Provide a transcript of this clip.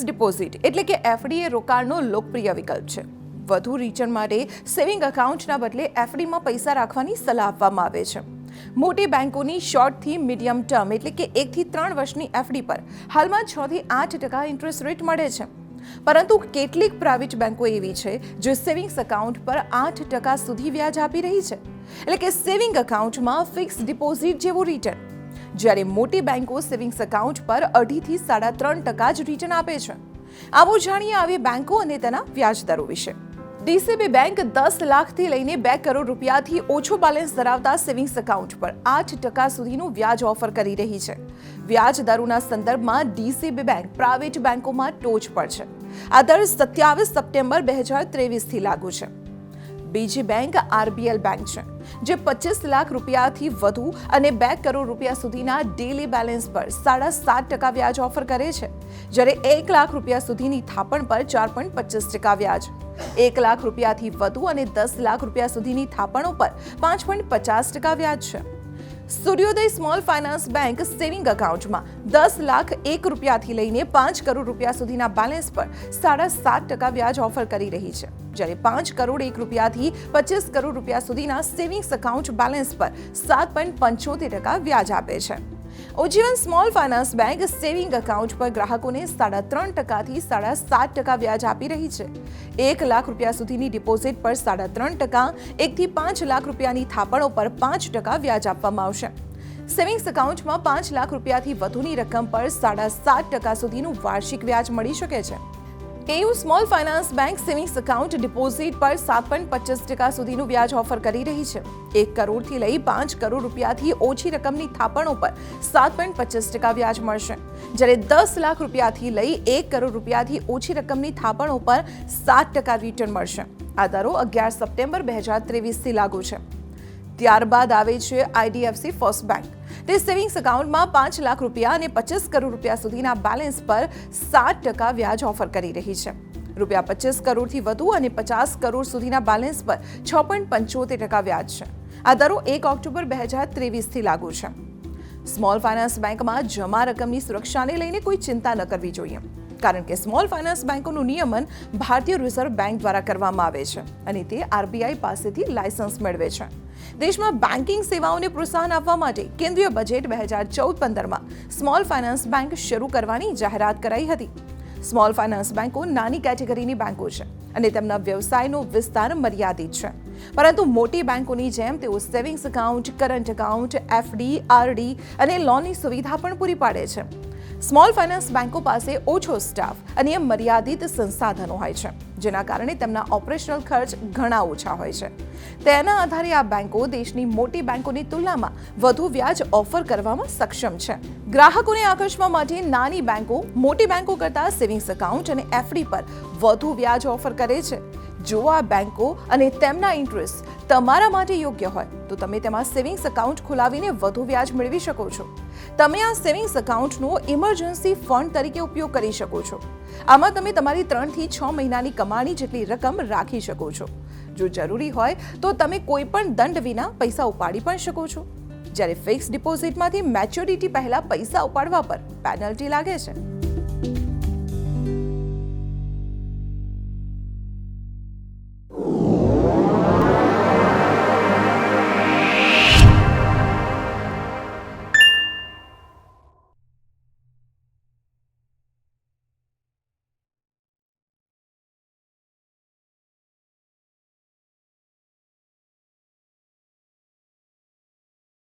Fix deposit એટલે કે FD એ રોકાણનો લોકપ્રિય વિકલ્પ છે. વધુ રિટર્ન માટે સેવિંગ એકાઉન્ટના બદલે એફડીમાં પૈસા રાખવાની સલાહ આપવામાં આવે છે. મોટી બેંકોની શોર્ટથી મીડિયમ ટર્મ એટલે કે એકથી ત્રણ વર્ષની એફડી પર હાલમાં છથી આઠ ટકા ઇન્ટરેસ્ટ રેટ મળે છે. પરંતુ કેટલીક પ્રાઇવેટ બેંકો એવી છે જે સેવિંગ્સ એકાઉન્ટ પર આઠ ટકા સુધી વ્યાજ આપી રહી છે. એટલે કે સેવિંગ એકાઉન્ટમાં ફિક્સ ડિપોઝિટ જેવું રિટર્ન જ્યારે મોટી બેંકો સેવિંગ્સ એકાઉન્ટ પર અઢીથી સાડા ત્રણ ટકા જ રિટર્ન આપે છે. આવો જાણીએ આવી બેન્કો અને તેના વ્યાજ દરો વિશે. ડીસીબી બેંક દસ લાખથી લઈને બે કરોડ રૂપિયાથી ઓછું બેલેન્સ ધરાવતા સેવિંગ્સ એકાઉન્ટ પર આઠ ટકા સુધીનું વ્યાજ ઓફર કરી રહી છે. વ્યાજ દરોના સંદર્ભમાં ડીસીબી બેંક પ્રાઇવેટ બેંકોમાં ટોચ પર છે. આ દર સત્યાવીસ સપ્ટેમ્બર બે હજાર ત્રેવીસથી લાગુ છે. બીજી બેંક આરબીએલ બેંક છે, જે પચીસ લાખ રૂપિયાથી વધુ અને બે કરોડ રૂપિયા સુધીના ડેલી બેલેન્સ પર સાડા સાત ટકા વ્યાજ ઓફર કરે છે. જ્યારે એક લાખ રૂપિયા સુધીની થાપણ પર ચાર પોઈન્ટ પચીસ ટકા વ્યાજ. એક લાખ રૂપિયાથી વધુ અને દસ લાખ રૂપિયા સુધીની થાપણો પર પાંચ પોઈન્ટ પચાસ ટકા વ્યાજ છે. સૂર્યોદય સ્મોલ ફાઇનાન્સ બેંક સેવિંગ એકાઉન્ટમાં દસ લાખ એક રૂપિયાથી લઈને પાંચ કરોડ રૂપિયા સુધીના બેલેન્સ પર સાડા સાત ટકા વ્યાજ ઓફર કરી રહી છે. જ્યારે પાંચ કરોડ એક રૂપિયાથી પચીસ કરોડ રૂપિયા સુધીના સેવિંગ્સ એકાઉન્ટ બેલેન્સ પર સાત પોઈન્ટ પંચોતેર ટકા વ્યાજ આપે છે. Ujjivan small finance bank saving account પર ગ્રાહકોને સાડા ત્રણ ટકાથી સાડા સાત ટકા વ્યાજ આપી રહી છે. એક લાખ રૂપિયા સુધીની ડિપોઝિટ પર સાડા ત્રણ ટકા, એકથી પાંચ લાખ રૂપિયાની થાપણો પર પાંચ ટકા વ્યાજ આપવામાં આવશે. સેવિંગ્સ એકાઉન્ટમાં પાંચ લાખ રૂપિયાથી વધુની રકમ પર સાડા સાત ટકા સુધીનું વાર્ષિક વ્યાજ મળી શકે છે. AU small finance bank savings account deposit પર સાત પોઈન્ટ પચીસ ટકા સુધીનું વ્યાજ ઓફર કરી રહી છે. એક કરોડથી લઈ પાંચ કરોડ રૂપિયાથી ઓછી રકમની થાપણો પર સાત પોઈન્ટ પચીસ ટકા વ્યાજ મળશે. જ્યારે દસ લાખ રૂપિયાથી લઈ એક કરોડ રૂપિયાથી ઓછી રકમની થાપણો પર સાત ટકા રિટર્ન મળશે. આ દરો અગિયાર સપ્ટેમ્બર બે હજાર ત્રેવીસથી લાગુ છે. ત્યારબાદ આવે છે આઈડીએફસી ફર્સ્ટ બેંક. તે સેવિંગ્સ એકાઉન્ટમાં પાંચ લાખ રૂપિયા અને પચીસ કરોડ રૂપિયા સુધીના બેલેન્સ પર સાત ટકા વ્યાજ ઓફર કરી રહી છે. રૂપિયા પચીસ કરોડથી વધુ અને પચાસ કરોડ સુધીના બેલેન્સ પર છ પોઈન્ટ પંચોતેર ટકા વ્યાજ છે. આ દરો એક ઓક્ટોબર બે હજાર ત્રેવીસથી લાગુ છે. સ્મોલ ફાઇનાન્સ બેંકમાં જમા રકમની સુરક્ષાને લઈને કોઈ ચિંતા ન કરવી જોઈએ. કારણ કે સ્મોલ ફાઇનાન્સ બેન્કોનું નિયમન ભારતીય રિઝર્વ બેંક દ્વારા કરવામાં આવે છે અને તે આરબીઆઈ પાસેથી લાયસન્સ મેળવે છે. દેશમાં બેન્કિંગ સેવાઓને પ્રોત્સાહન આપવા માટે કેન્દ્રીય બજેટ બે હજાર ચૌદ પંદરમાં સ્મોલ ફાઇનાન્સ બેંક શરૂ કરવાની જાહેરાત કરાઈ હતી. સ્મોલ ફાઇનાન્સ બેંકો નાની કેટેગરીની બેંકો છે અને તેમના વ્યવસાયનો વિસ્તાર મર્યાદિત છે. પરંતુ મોટી બેંકોની જેમ તેઓ savings account, current account, FD, RD અને લોનની સુવિધા પણ પૂરી પાડે છે. સ્મોલ ફાઇનાન્સ બેન્કો પાસે ઓછો સ્ટાફ અને મર્યાદિત સંસાધનો હોય છે, જેના કારણે તેમના ઓપરેશનલ ખર્ચ ઘણા ઓછા હોય છે. તેના આધારે આ બેંકો દેશની મોટી બેન્કોની તુલનામાં વધુ વ્યાજ ઓફર કરવામાં સક્ષમ છે. ગ્રાહકોને આકર્ષવા માટે નાની બેંકો, મોટી બેન્કો કરતાં સેવિંગ્સ એકાઉન્ટ અને એફડી પર વધુ વ્યાજ ઓફર કરે છે. જો આ બેંકો અને તેમના ઇન્ટરેસ્ટ તમારા માટે યોગ્ય હોય, તો તમે તેમાં સેવિંગ્સ એકાઉન્ટ ખોલાવીને વધુ વ્યાજ મેળવી શકો છો. તમે આ સેવિંગ્સ એકાઉન્ટનો ઇમરજન્સી ફંડ તરીકે ઉપયોગ કરી શકો છો. આમાં તમે તમારી ત્રણથી છ મહિનાની કમાણી જેટલી રકમ રાખી શકો છો. જો જરૂરી હોય, તો તમે કોઈ પણ દંડ વિના પૈસા ઉપાડી પણ શકો છો. જ્યારે ફિક્સ ડિપોઝિટમાંથી મેચ્યોરિટી પહેલાં પૈસા ઉપાડવા પર પેનલ્ટી લાગે છે.